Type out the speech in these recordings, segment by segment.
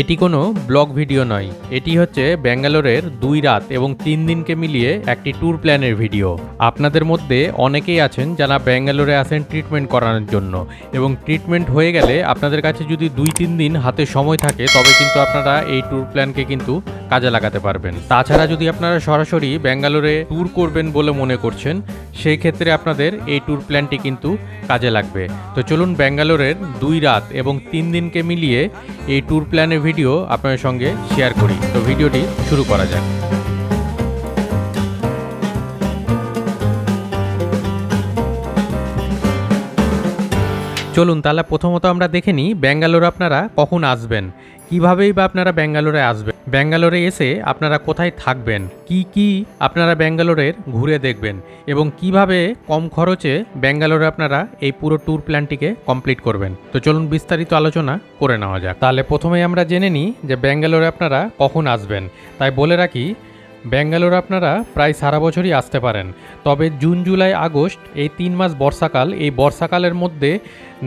এটি কোনো blog video নয়। এটি হচ্ছে ব্যাঙ্গালোরের দুই রাত এবং তিন দিনকে মিলিয়ে একটি ট্যুর প্ল্যানের ভিডিও। আপনাদের মধ্যে অনেকেই আছেন যারা ব্যাঙ্গালোরে আসেন ট্রিটমেন্ট করানোর জন্য এবং ট্রিটমেন্ট হয়ে গেলে আপনাদের কাছে যদি দুই, তিন দিন হাতে সময় থাকে, তবে কিন্তু আপনারা এই ট্যুর প্ল্যানকে কিন্তু কাজে লাগাতে পারবেন। তাছাড়া যদি আপনারা সরাসরি ব্যাঙ্গালোরে ট্যুর করবেন বলে মনে করছেন, সেই ক্ষেত্রে আপনাদের এই ট্যুর প্ল্যানটি কিন্তু কাজে লাগবে। তো চলুন ব্যাঙ্গালোরের দুই রাত এবং তিন দিনকে মিলিয়ে এই ট্যুর প্ল্যানের ভিডিও আপনাদের সঙ্গে শেয়ার করি। তো ভিডিওটি শুরু করা যাক। চলুন তাহলে প্রথমত আমরা দেখে নিই ব্যাঙ্গালোর আপনারা কখন আসবেন। কিভাবেই বা আপনারা ব্যাঙ্গালোরে আসবেন? ব্যাঙ্গালোরে এসে আপনারা কোথায় থাকবেন? কি কি আপনারা ব্যাঙ্গালোরের ঘুরে দেখবেন? এবং কীভাবে কম খরচে ব্যাঙ্গালোরে আপনারা এই পুরো ট্যুর প্ল্যানটিকে কমপ্লিট করবেন? তো চলুন বিস্তারিত আলোচনা করে নেওয়া যাক। তাহলে প্রথমেই আমরা জেনে নিই যে ব্যাঙ্গালোরে আপনারা কখন আসবেন। তাই বলে রাখি ব্যাঙ্গালোর আপনারা প্রায় সারা বছরই আসতে পারেন। তবে জুন, জুলাই, আগস্ট এই তিন মাস বর্ষাকাল, এই বর্ষাকালের মধ্যে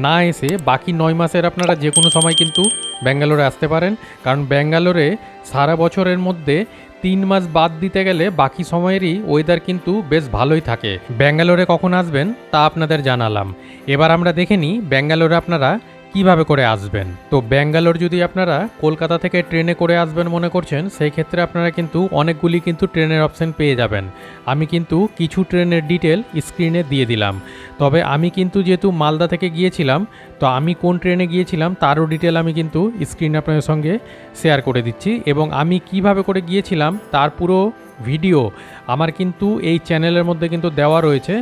না এসে বাকি নয় মাসের আপনারা যে কোনো সময় কিন্তু ব্যাঙ্গালোরে আসতে পারেন। কারণ ব্যাঙ্গালোরে সারা বছরের মধ্যে তিন মাস বাদ দিতে গেলে বাকি সময়েরই ওয়েদার কিন্তু বেশ ভালোই থাকে। ব্যাঙ্গালোরে কখন আসবেন তা আপনাদের জানালাম। এবার আমরা দেখে নিই ব্যাঙ্গালোরে আপনারা কীভাবে করে আসবেন? তো ব্যাঙ্গালোর যদি আপনারা কলকাতা থেকে ট্রেনে করে আসবেন মনে করছেন, সেই ক্ষেত্রে আপনারা কিন্তু অনেকগুলি কিন্তু ট্রেনের অপশন পেয়ে যাবেন। আমি কিন্তু কিছু ট্রেনের ডিটেল স্ক্রিনে দিয়ে দিলাম। তবে আমি কিন্তু যেহেতু মালদা থেকে গিয়েছিলাম, তো আমি কোন ট্রেনে গিয়েছিলাম তারও ডিটেল আমি কিন্তু স্ক্রিনে আপনাদের সঙ্গে শেয়ার করে দিচ্ছি। এবং আমি কীভাবে করে গিয়েছিলাম তার পুরো ভিডিও আমার কিন্তু এই চ্যানেলের মধ্যে কিন্তু দেওয়া রয়েছে।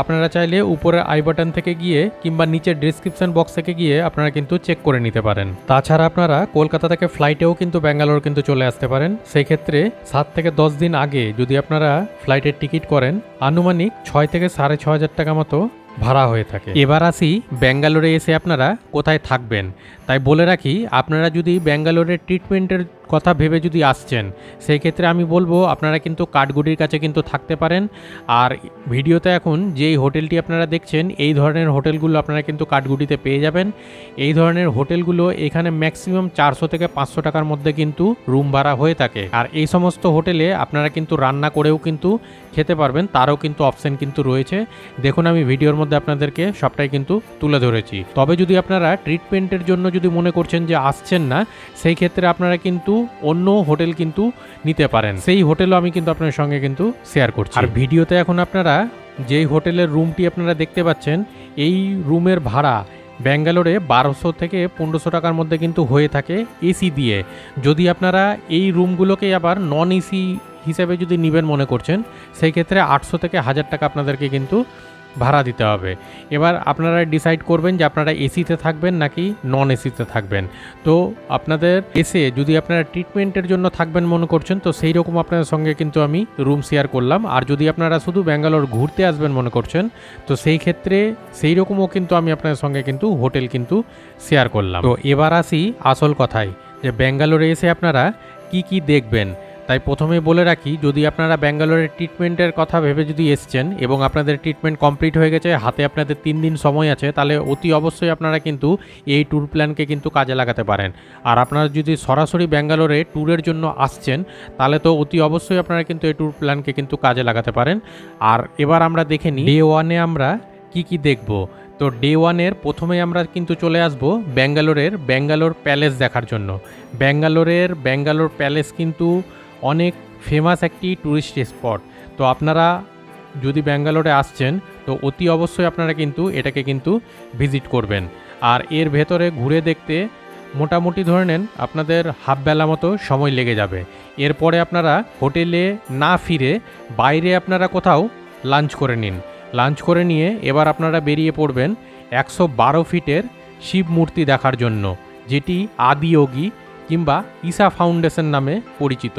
আপনারা চাইলে উপরের আই বাটন থেকে গিয়ে কিংবা নিচের ডিসক্রিপশন বক্স থেকে গিয়ে আপনারা কিন্তু চেক করে নিতে পারেন। তাছাড়া আপনারা কলকাতা থেকে ফ্লাইটেও কিন্তু ব্যাঙ্গালোর কিন্তু চলে আসতে পারেন। সেই ক্ষেত্রে সাত থেকে দশ দিন আগে যদি আপনারা ফ্লাইটের টিকিট করেন, আনুমানিক ছয় থেকে সাড়ে ছ হাজার টাকা মতো ভাড়া হয়ে থাকে। এবার আসি ব্যাঙ্গালোরে এসে আপনারা কোথায় থাকবেন। তাই বলে রাখি, আপনারা যদি ব্যাঙ্গালোরের ট্রিটমেন্টের কথা ভেবে যদি আসছেন, সেই ক্ষেত্রে আমি বলব আপনারা কিন্তু কাঠগুড়ির কাছে কিন্তু থাকতে পারেন। আর ভিডিওতে এখন যেই হোটেলটি আপনারা দেখছেন, এই ধরনের হোটেলগুলো আপনারা কিন্তু কাঠগুড়িতে পেয়ে যাবেন। এই ধরনের হোটেলগুলো এখানে ম্যাক্সিমাম চারশো থেকে পাঁচশো টাকার মধ্যে কিন্তু রুম ভাড়া হয়ে থাকে। আর এই সমস্ত হোটেলে আপনারা কিন্তু রান্না করেও কিন্তু খেতে পারবেন, তারও কিন্তু অপশন কিন্তু রয়েছে। দেখুন, আমি ভিডিওর মধ্যে আপনাদেরকে সবটাই কিন্তু তুলে ধরেছি। তবে যদি আপনারা ট্রিটমেন্টের জন্য যদি মনে করছেন যে আসছেন না, সেই ক্ষেত্রে আপনারা কিন্তু অন্য হোটেল কিন্তু নিতে পারেন। সেই হোটেলও আমি কিন্তু আপনার সঙ্গে কিন্তু শেয়ার করছি। আর ভিডিওতে এখন আপনারা যেই হোটেলের রুমটি আপনারা দেখতে পাচ্ছেন, এই রুমের ভাড়া ব্যাঙ্গালোরে বারোশো থেকে পনেরোশো টাকার মধ্যে কিন্তু হয়ে থাকে এসি দিয়ে। যদি আপনারা এই রুমগুলোকে আবার নন এসি হিসাবে যদি নেবেন মনে করছেন, সেই ক্ষেত্রে আটশো থেকে হাজার টাকা আপনাদেরকে কিন্তু ভাড়া দিতে হবে। এবার আপনারা ডিসাইড করবেন যে আপনারা এসিতে থাকবেন নাকি নন এসিতে থাকবেন। তো আপনাদের এসে যদি আপনারা ট্রিটমেন্টের জন্য থাকবেন মনে করছেন, তো সেই রকম আপনাদের সঙ্গে কিন্তু আমি রুম শেয়ার করলাম। আর যদি আপনারা শুধু ব্যাঙ্গালোর ঘুরতে আসবেন মনে করছেন, তো সেই ক্ষেত্রে সেই রকমও কিন্তু আমি আপনাদের সঙ্গে কিন্তু হোটেল কিন্তু শেয়ার করলাম। তো এবার আসি আসল কথায়, যে ব্যাঙ্গালোরে এসে আপনারা কি কি দেখবেন? তাই প্রথমে বলে রাখি, যদি আপনারা ব্যাঙ্গালোরের ট্রিটমেন্টের কথা ভেবে যদি এসছেন এবং আপনাদের ট্রিটমেন্ট কমপ্লিট হয়ে গেছে, হাতে আপনাদের তিন দিন সময় আছে, তাহলে অতি অবশ্যই আপনারা কিন্তু এই ট্যুর প্ল্যানকে কিন্তু কাজে লাগাতে পারেন। আর আপনারা যদি সরাসরি ব্যাঙ্গালোরে ট্যুরের জন্য আসছেন, তাহলে তো অতি অবশ্যই আপনারা কিন্তু এই ট্যুর প্ল্যানকে কিন্তু কাজে লাগাতে পারেন। আর এবার আমরা দেখে নিই ডে ওয়ানে আমরা কি কি দেখব? তো ডে ওয়ানের প্রথমে আমরা কিন্তু চলে আসব ব্যাঙ্গালোরের ব্যাঙ্গালোর প্যালেস দেখার জন্য। ব্যাঙ্গালোরের ব্যাঙ্গালোর প্যালেস কিন্তু অনেক ফেমাস একটি ট্যুরিস্ট স্পট তো আপনারা যদি ব্যাঙ্গালোরে আসছেন, তো অতি অবশ্যই আপনারা কিন্তু এটাকে কিন্তু ভিজিট করবেন। আর এর ভেতরে ঘুরে দেখতে মোটামুটি ধরে নেন আপনাদের হাফ বেলা মতো সময় লেগে যাবে। এরপরে আপনারা হোটেলে না ফিরে বাইরে আপনারা কোথাও লাঞ্চ করে নিন। লাঞ্চ করে নিয়ে এবার আপনারা বেরিয়ে পড়বেন একশো বারো ফিটের শিব মূর্তি দেখার জন্য, যেটি আদিয়োগী কিংবা ঈশা ফাউন্ডেশন নামে পরিচিত।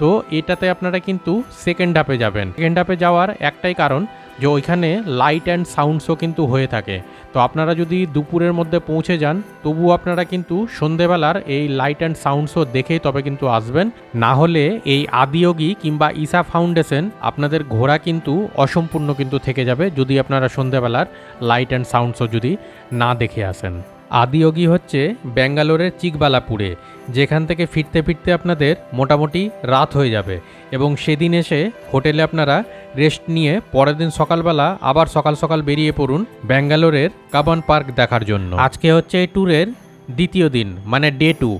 তো এটাতে আপনারা কিন্তু সেকেন্ড হাফে যাবেন। সেকেন্ড হাফে যাওয়ার একটাই কারণ যে ওইখানে লাইট অ্যান্ড সাউন্ড শো কিন্তু হয়ে থাকে। তো আপনারা যদি দুপুরের মধ্যে পৌঁছে যান তবু আপনারা কিন্তু সন্ধেবেলার এই লাইট অ্যান্ড সাউন্ড শো দেখেই তবে কিন্তু আসবেন। না হলে এই আদিয়োগী কিংবা ইসা ফাউন্ডেশন আপনাদের ঘোরা কিন্তু অসম্পূর্ণ কিন্তু থেকে যাবে যদি আপনারা সন্ধেবেলার লাইট অ্যান্ড সাউন্ড শো যদি না দেখে আসেন। আদিয়োগী হচ্ছে ব্যাঙ্গালোরের চিকবালাপুরে। যেখান থেকে ফিরতে ফিরতে আপনাদের মোটামুটি রাত হয়ে যাবে এবং সেদিন এসে হোটেলে আপনারা রেস্ট নিয়ে পরের দিন সকালবেলা আবার সকাল সকাল বেরিয়ে পড়ুন ব্যাঙ্গালোরের কাবান পার্ক দেখার জন্য। আজকে হচ্ছে এই ট্যুরের দ্বিতীয় দিন মানে ডে টু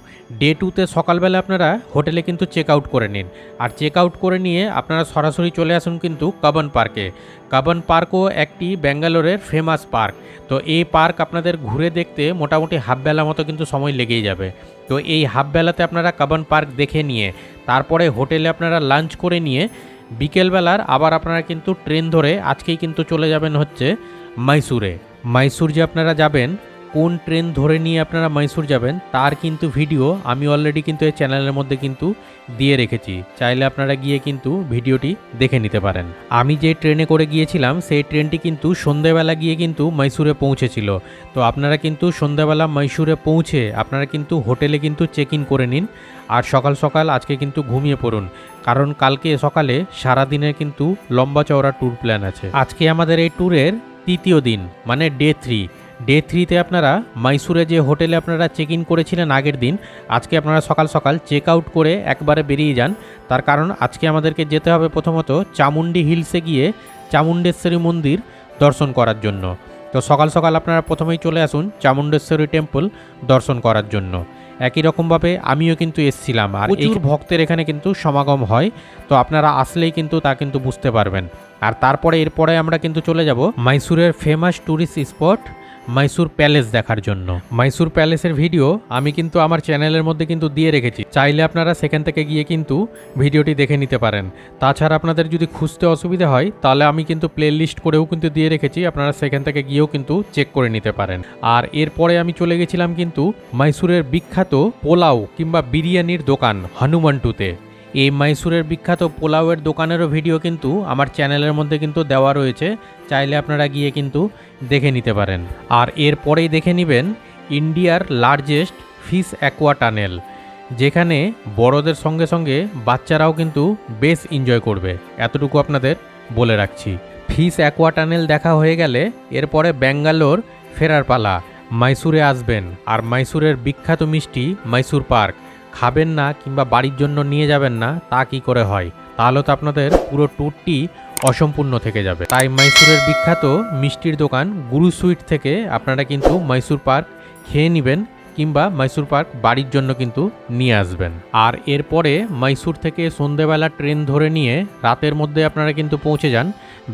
ডে টুতে সকালবেলা আপনারা হোটেলে কিন্তু চেক আউট করে নিন। আর চেক আউট করে নিয়ে আপনারা সরাসরি চলে আসুন কিন্তু কাবান পার্কে কাবান পার্কও একটি ব্যাঙ্গালোরের ফেমাস পার্ক তো এই পার্ক আপনাদের ঘুরে দেখতে মোটামুটি হাফ বেলা মতো কিন্তু সময় লেগেই যাবে। তো এই হাফ বেলাতে আপনারা কাবান পার্ক দেখে নিয়ে, তারপরে হোটেলে আপনারা লাঞ্চ করে নিয়ে, বিকেলবেলার আবার আপনারা কিন্তু ট্রেন ধরে আজকেই কিন্তু চলে যাবেন হচ্ছে মাইসুরে মাইসুর যে আপনারা যাবেন কোন ট্রেন ধরে নিয়ে আপনারা মাইসুর যাবেন, তার কিন্তু ভিডিও আমি অলরেডি কিন্তু এই চ্যানেলের মধ্যে কিন্তু দিয়ে রেখেছি। চাইলে আপনারা গিয়ে কিন্তু ভিডিওটি দেখে নিতে পারেন। আমি যে ট্রেনে করে গিয়েছিলাম, সেই ট্রেনটি কিন্তু সন্ধেবেলা গিয়ে কিন্তু মাইসুরে পৌঁছেছিল। তো আপনারা কিন্তু সন্ধেবেলা মাইসুরে পৌঁছে আপনারা কিন্তু হোটেলে কিন্তু চেক ইন করে নিন আর সকাল সকাল আজকে কিন্তু ঘুমিয়ে পড়ুন। কারণ কালকে সকালে সারাদিনের কিন্তু লম্বা চওড়া ট্যুর প্ল্যান আছে। আজকে আমাদের এই ট্যুরের তৃতীয় দিন মানে ডে থ্রি ডে থ্রিতে আপনারা মাইসুরে যে হোটেলে আপনারা চেক ইন করেছিলেন আগের দিন আজকে আপনারা সকাল সকাল চেক আউট করে একবারে বেরিয়ে যান। তার কারণ আজকে আমাদেরকে যেতে হবে প্রথমত চামুন্ডি হিলসে গিয়ে চামুণ্ডেশ্বরী মন্দির দর্শন করার জন্য। তো সকাল সকাল আপনারা প্রথমেই চলে আসুন চামুণ্ডেশ্বরী টেম্পল দর্শন করার জন্য। একই রকমভাবে আমিও কিন্তু এসছিলাম। আর এই ভক্তের এখানে কিন্তু সমাগম হয়। তো আপনারা আসলেই কিন্তু তা কিন্তু বুঝতে পারবেন। আর তারপরে এরপরে আমরা কিন্তু চলে যাব মাইসুরের famous tourist spot Mysore palace দেখার জন্য। মাইসুর প্যালেসের ভিডিও আমি কিন্তু আমার চ্যানেলের মধ্যে কিন্তু দিয়ে রেখেছি। চাইলে আপনারা সেখান থেকে গিয়ে কিন্তু ভিডিওটি দেখে নিতে পারেন। তাছাড়া আপনাদের যদি খুঁজতে অসুবিধা হয়, তাহলে আমি কিন্তু প্লে লিস্ট করেও কিন্তু দিয়ে রেখেছি। আপনারা সেখান থেকে গিয়েও কিন্তু চেক করে নিতে পারেন। আর এরপরে আমি চলে গেছিলাম কিন্তু মাইসুরের বিখ্যাত পোলাও কিংবা বিরিয়ানির দোকান, হনুমানটুতে। এই মাইসুরের বিখ্যাত পোলাওয়ের দোকানেরও ভিডিও কিন্তু আমার চ্যানেলের মধ্যে কিন্তু দেওয়া রয়েছে। চাইলে আপনারা গিয়ে কিন্তু দেখে নিতে পারেন। আর এরপরেই দেখে নেবেন ইন্ডিয়ার লার্জেস্ট ফিশ অ্যাকোয়া টানেল যেখানে বড়দের সঙ্গে সঙ্গে বাচ্চারাও কিন্তু বেশ এনজয় করবে। এতটুকু আপনাদের বলে রাখছি। ফিশ অ্যাকোয়া টানেল দেখা হয়ে গেলে এরপরে ব্যাঙ্গালোর ফেরার পালা। মাইসুরে আসবেন। আর মাইসুরের বিখ্যাত মিষ্টি মাইসুর পার্ক খাবেন না কিংবা বাড়ির জন্য নিয়ে যাবেন না, তা কি করে হয়? তাহলে তো আপনাদের পুরো ট্যুরটি অসম্পূর্ণ থেকে যাবে। তাই মাইসুরের বিখ্যাত মিষ্টির দোকান গুরু সুইট থেকে আপনারা কিন্তু মাইসুর পার্ক খেয়ে নেবেন কিংবা মাইসুর পার্ক বাড়ির জন্য কিন্তু নিয়ে আসবেন। আর এরপরে মাইসুর থেকে সন্ধেবেলা ট্রেন ধরে নিয়ে রাতের মধ্যে আপনারা কিন্তু পৌঁছে যান।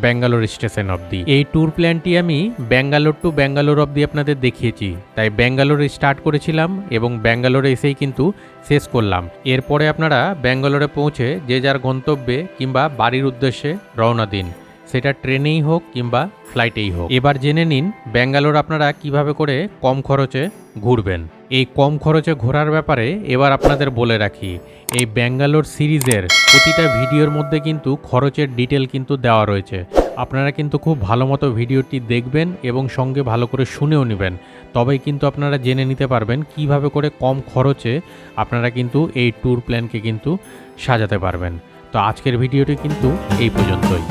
ব্যাঙ্গালোর স্টেশন অবধি। এই ট্যুর প্ল্যানটি আমি ব্যাঙ্গালোর টু ব্যাঙ্গালোর অবধি আপনাদের দেখিয়েছি। তাই ব্যাঙ্গালোরে স্টার্ট করেছিলাম এবং ব্যাঙ্গালোরে এসেই কিন্তু শেষ করলাম। এরপরে আপনারা ব্যাঙ্গালোরে পৌঁছে যে যার গন্তব্যে কিংবা বাড়ির উদ্দেশ্যে রওনা দিন। সেটা ট্রেনেই হোক কিংবা ফ্লাইটেই হোক। এবার জেনে নিন, ব্যাঙ্গালোর আপনারা কীভাবে করে কম খরচে ঘুরবেন। এই কম খরচে ঘোরার ব্যাপারে এবার আপনাদের বলে রাখি, এই ব্যাঙ্গালোর সিরিজের প্রতিটা ভিডিওর মধ্যে কিন্তু খরচের ডিটেল কিন্তু দেওয়া রয়েছে। আপনারা কিন্তু খুব ভালো মতো ভিডিওটি দেখবেন এবং সঙ্গে ভালো করে শুনেও নেবেন। তবেই কিন্তু আপনারা জেনে নিতে পারবেন কীভাবে করে কম খরচে আপনারা কিন্তু এই ট্যুর প্ল্যানকে কিন্তু সাজাতে পারবেন। তো আজকের ভিডিওটি কিন্তু এই পর্যন্তই।